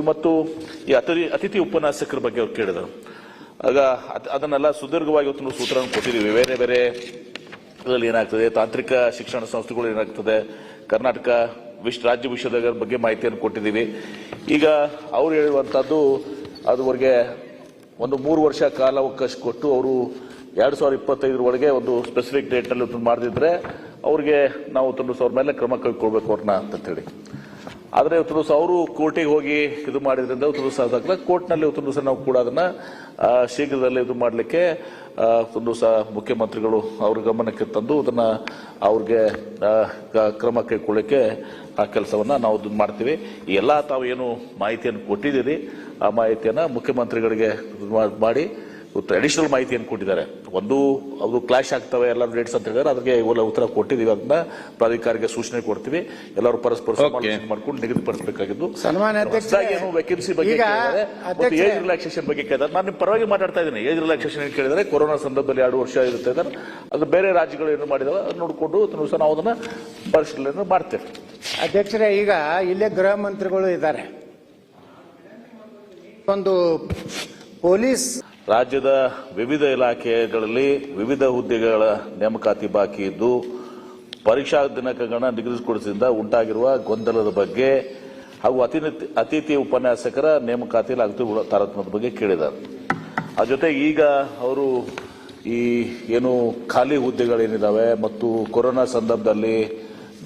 ಮತ್ತು ಈ ಅತಿಥಿ ಅತಿಥಿ ಉಪನ್ಯಾಸಕರ ಬಗ್ಗೆ ಅವ್ರು ಕೇಳಿದರು. ಆಗ ಅದ್- ಅದನ್ನೆಲ್ಲ ಸುದೀರ್ಘವಾಗಿ ಇವತ್ತು ಸೂತ್ರ ಕೊಟ್ಟಿದ್ದೀವಿ. ಬೇರೆ ಬೇರೆ ಇದರಲ್ಲಿ ಏನಾಗ್ತದೆ? ತಾಂತ್ರಿಕ ಶಿಕ್ಷಣ ಸಂಸ್ಥೆಗಳು ಏನಾಗ್ತದೆ? ಕರ್ನಾಟಕ ವಿಶ್, ರಾಜ್ಯ ವಿಶ್ವದ ಬಗ್ಗೆ ಮಾಹಿತಿಯನ್ನು ಕೊಟ್ಟಿದ್ದೀವಿ. ಈಗ ಅವ್ರು ಹೇಳುವಂಥದ್ದು, ಅದುವರೆಗೆ ಒಂದು ಮೂರು ವರ್ಷ ಕಾಲಾವಕಾಶ ಕೊಟ್ಟು ಅವರು ಎರಡು ಸಾವಿರದ ಇಪ್ಪತ್ತೈದರ ಒಳಗೆ ಒಂದು ಸ್ಪೆಸಿಫಿಕ್ ಡೇಟ್ನಲ್ಲಿ ಮಾಡದಿದ್ರೆ, ಅವ್ರಿಗೆ ನಾವು ತಂದು ಸಾವಿರ ಮೇಲೆ ಕ್ರಮ ಕೈಗೊಳ್ಬೇಕು ಅವ್ರನ್ನ ಅಂತೇಳಿ ಆದರೆ ಇವತ್ತು ದಿವಸ ಅವರು ಕೋರ್ಟಿಗೆ ಹೋಗಿ ಇದು ಮಾಡಿದ್ರಿಂದ ಇವತ್ತು ದಿವಸ ಅದಾಗಲ್ಲ ಕೋರ್ಟ್ನಲ್ಲಿ ಇವತ್ತು ದಿವಸ ನಾವು ಕೂಡ ಅದನ್ನ ಶೀಘ್ರದಲ್ಲೇ ಇದು ಮಾಡಲಿಕ್ಕೆ ಒಂದು ದಿವಸ ಮುಖ್ಯಮಂತ್ರಿಗಳು ಅವ್ರ ಗಮನಕ್ಕೆ ತಂದು ಅದನ್ನ ಅವ್ರಿಗೆ ಕ್ರಮ ಕೈಗೊಳ್ಳಲಿಕ್ಕೆ ಆ ಕೆಲಸವನ್ನ ನಾವು ಇದು ಮಾಡ್ತೀವಿ. ಎಲ್ಲ ತಾವು ಏನು ಮಾಹಿತಿಯನ್ನು ಕೊಟ್ಟಿದ್ದೀರಿ, ಆ ಮಾಹಿತಿಯನ್ನು ಮುಖ್ಯಮಂತ್ರಿಗಳಿಗೆ ಮಾಡಿ ಅಡಿಷನಲ್ ಮಾಹಿತಿಯನ್ನು ಕೊಟ್ಟಿದ್ದಾರೆ. ಒಂದು ಅದು ಕ್ಲಾಶ್ ಆಗ್ತವೆ ಎಲ್ಲ ಡೇಟ್ಸ್ ಅಂತ ಹೇಳಿದ್ರೆ ಅದಕ್ಕೆ ಇವೆಲ್ಲ ಉತ್ತರ ಕೊಟ್ಟಿದ್ದೀವಿ ಅದನ್ನ ಪ್ರಾಧಿಕಾರಿಗೆ ಸೂಚನೆ ಕೊಡ್ತೀವಿ. ಎಲ್ಲರೂ ಪರಸ್ಪರ ಸಮಾಲೋಚನೆ ಮಾಡ್ಕೊಂಡು ನಿಗದಿಪಡಿಸಬೇಕಾಗಿದ್ದು ಸನ್ಮಾನ್ಯ ಅಧ್ಯಕ್ಷರೇ, ಏನು ವೇಕೆನ್ಸಿ ಬಗ್ಗೆ ಮತ್ತು ಏಜ್ ರಿಲ್ಯಾಕ್ಸೇಷನ್ ಬಗ್ಗೆ ಕೇಳಿದ್ರೆ ನಾನು ನಿಮ್ಮ ಪರವಾಗಿ ಮಾತಾಡ್ತಾ ಇದ್ದೀನಿ. ಏಜ್ ರಿಲ್ಯಾಕ್ಸೇಷನ್ ಏನು ಕೇಳಿದರೆ ಕೊರೋನಾ ಸಂದರ್ಭದಲ್ಲಿ ಎರಡು ವರ್ಷ ಇರುತ್ತೆ ಅದನ್ನ ಅದು ಬೇರೆ ರಾಜ್ಯಗಳು ಏನು ಮಾಡಿದಾವೆ? ಅದನ್ನ ನೋಡಿಕೊಂಡು ಅದನ್ನು ಸಹ ನಾವು ಅದನ್ನ ಪರಿಶೀಲನೆ ಮಾಡ್ತೇವೆ. ಅಧ್ಯಕ್ಷರೇ ಈಗ ಇಲ್ಲೇ ಗೃಹ ಮಂತ್ರಿಗಳು ಇದ್ದಾರೆ. ಒಂದು ಪೊಲೀಸ್ ರಾಜ್ಯದ ವಿವಿಧ ಇಲಾಖೆಗಳಲ್ಲಿ ವಿವಿಧ ಹುದ್ದೆಗಳ ನೇಮಕಾತಿ ಬಾಕಿ ಇದ್ದು, ಪರೀಕ್ಷಾ ದಿನಾಂಕಗಳನ್ನ ನಿಗದಿಗೊಳಿಸಿದಿಂದ ಉಂಟಾಗಿರುವ ಗೊಂದಲದ ಬಗ್ಗೆ ಹಾಗೂ ಅತಿಥಿ ಉಪನ್ಯಾಸಕರ ನೇಮಕಾತಿಯಲ್ಲಿ ಅಗತ್ಯ ತಾರತಮ್ಯದ ಬಗ್ಗೆ ಕೇಳಿದ್ದಾರೆ. ಅದ ಜೊತೆ ಈಗ ಅವರು ಈ ಏನು ಖಾಲಿ ಹುದ್ದೆಗಳೇನಿದ್ದಾವೆ ಮತ್ತು ಕೊರೋನಾ ಸಂದರ್ಭದಲ್ಲಿ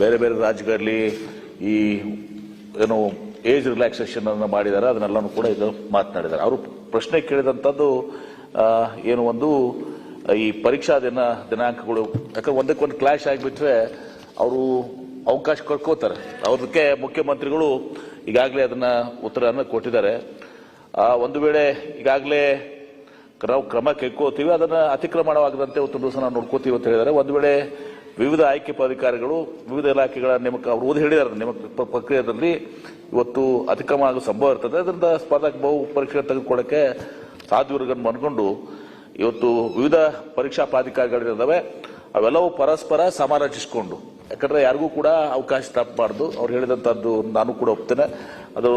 ಬೇರೆ ಬೇರೆ ರಾಜ್ಯಗಳಲ್ಲಿ ಈ ಏನು ಏಜ್ ರಿಲ್ಯಾಕ್ಸೇಷನ್ ಅನ್ನು ಮಾಡಿದ್ದಾರೆ ಅದನ್ನೆಲ್ಲನೂ ಕೂಡ ಇದು ಮಾತನಾಡಿದ್ದಾರೆ. ಅವರು ಪ್ರಶ್ನೆ ಕೇಳಿದಂಥದ್ದು ಏನು ಒಂದು, ಈ ಪರೀಕ್ಷಾ ದಿನ, ದಿನಾಂಕಗಳು, ಯಾಕಂದ್ರೆ ಒಂದಕ್ಕೊಂದು ಕ್ಲಾಶ್ ಆಗಿಬಿಟ್ರೆ ಅವರು ಅವಕಾಶ ಕಳ್ಕೋತಾರೆ ಅದಕ್ಕೆ ಮುಖ್ಯಮಂತ್ರಿಗಳು ಈಗಾಗಲೇ ಅದನ್ನು ಉತ್ತರವನ್ನು ಕೊಟ್ಟಿದ್ದಾರೆ. ಒಂದು ವೇಳೆ ಈಗಾಗಲೇ ನಾವು ಕ್ರಮ ಕೈಕೋತೀವಿ ಅದನ್ನು ಅತಿಕ್ರಮಣವಾಗದಂತೆ ಉತ್ತರ ದಿವಸ ನಾವು ನೋಡ್ಕೋತೀವಿ ಅಂತ ಹೇಳಿದ್ದಾರೆ. ಒಂದು ವೇಳೆ ವಿವಿಧ ಆಯ್ಕೆ ಪದಾಧಿಕಾರಿಗಳು ವಿವಿಧ ಇಲಾಖೆಗಳ ನೇಮಕ ಅವರು ಓದಿ ಹೇಳಿದ್ದಾರೆ ನೇಮಕ ಪ್ರಕ್ರಿಯೆಯಲ್ಲಿ. ಇವತ್ತು ಅತಿಕ್ರಮ ಆಗೋ ಸಂಭವ ಇರ್ತದೆ. ಅದರಿಂದ ಸ್ಪರ್ಧಾ ಬಹು ಪರೀಕ್ಷೆ ತೆಗೆದುಕೊಳ್ಳಕ್ಕೆ ಸಾಧ್ಯವಿರೋದನ್ನು ಅನ್ಕೊಂಡು ಇವತ್ತು ವಿವಿಧ ಪರೀಕ್ಷಾ ಪ್ರಾಧಿಕಾರಿಗಳಿದ್ದಾವೆ. ಅವೆಲ್ಲವೂ ಪರಸ್ಪರ ಸಮಾಲೋಚಿಸಿಕೊಂಡು. ಯಾಕಂದ್ರೆ ಯಾರಿಗೂ ಕೂಡ ಅವಕಾಶ ತಪ್ಪಬಾರ್ದು. ಅವ್ರು ಹೇಳಿದಂಥದ್ದು ನಾನು ಕೂಡ ಒಪ್ತೇನೆ. ಅದು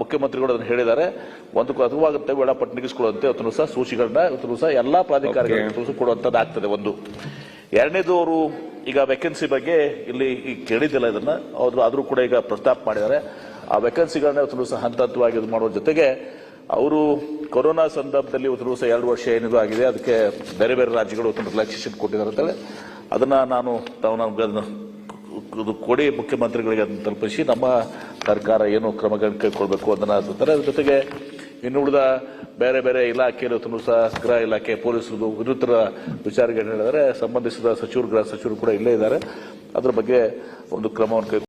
ಮುಖ್ಯಮಂತ್ರಿಗಳು ಅದನ್ನು ಹೇಳಿದ್ದಾರೆ. ಒಂದು ಅದುವಾಗುತ್ತೆ ವೇಳಾಪಟ್ಟಿ ನಿಗಿಸ್ಕೊಳ್ಳುವಂತೆ ಇವತ್ತು ಸಹ ಸೂಚಿಗಳನ್ನ ಇವತ್ತು ಸಹ ಎಲ್ಲಾ ಪ್ರಾಧಿಕಾರಿಗಳು ಕೊಡುವಂತದ್ದು ಆಗ್ತದೆ ಒಂದು. ಎರಡನೇದು ಅವರು ಈಗ ವೇಕೆನ್ಸಿ ಬಗ್ಗೆ ಇಲ್ಲಿ ಈಗ ಕೇಳಿದ್ದಿಲ್ಲ ಇದನ್ನ. ಅವರು ಆದರೂ ಕೂಡ ಈಗ ಪ್ರಸ್ತಾಪ ಮಾಡಿದ್ದಾರೆ. ಆ ವೇಕೆನ್ಸಿಗಳನ್ನ ಇವತ್ತು ಸಹ ಹಂತ ಹಂತವಾಗಿ ಇದು ಮಾಡೋ ಜೊತೆಗೆ ಅವರು ಕೊರೋನಾ ಸಂದರ್ಭದಲ್ಲಿ ಇವತ್ತು ಸಹ ಎರಡು ವರ್ಷ ಏನಿದು ಆಗಿದೆ, ಅದಕ್ಕೆ ಬೇರೆ ಬೇರೆ ರಾಜ್ಯಗಳು ಒಂದು ರಿಲ್ಯಾಕ್ಸೇಷನ್ ಕೊಟ್ಟಿದ್ದಾರೆ ಅಂತೇಳಿ ಅದನ್ನ ನಾನು ತಾವು ನಮ್ಗೆ ಅದನ್ನು ಕೊಡಿ, ಮುಖ್ಯಮಂತ್ರಿಗಳಿಗೆ ಅದನ್ನು ತಲುಪಿಸಿ, ನಮ್ಮ ಸರ್ಕಾರ ಏನು ಕ್ರಮಗಳನ್ನು ಕೈಗೊಳ್ಬೇಕು ಅದನ್ನ ಅದ್ರ ಜೊತೆಗೆ ಇನ್ನು ಉಳಿದ ಬೇರೆ ಬೇರೆ ಇಲಾಖೆಯಲ್ಲಿ ಸಹ ಗೃಹ ಇಲಾಖೆ ಪೊಲೀಸರು ವಿರುದ್ಧರ ವಿಚಾರಗಳನ್ನು ಹೇಳಿದರೆ ಸಂಬಂಧಿಸಿದ ಸಚಿವರು, ಗೃಹ ಸಚಿವರು ಕೂಡ ಇಲ್ಲೇ ಇದ್ದಾರೆ. ಅದರ ಬಗ್ಗೆ ಒಂದು ಕ್ರಮವನ್ನು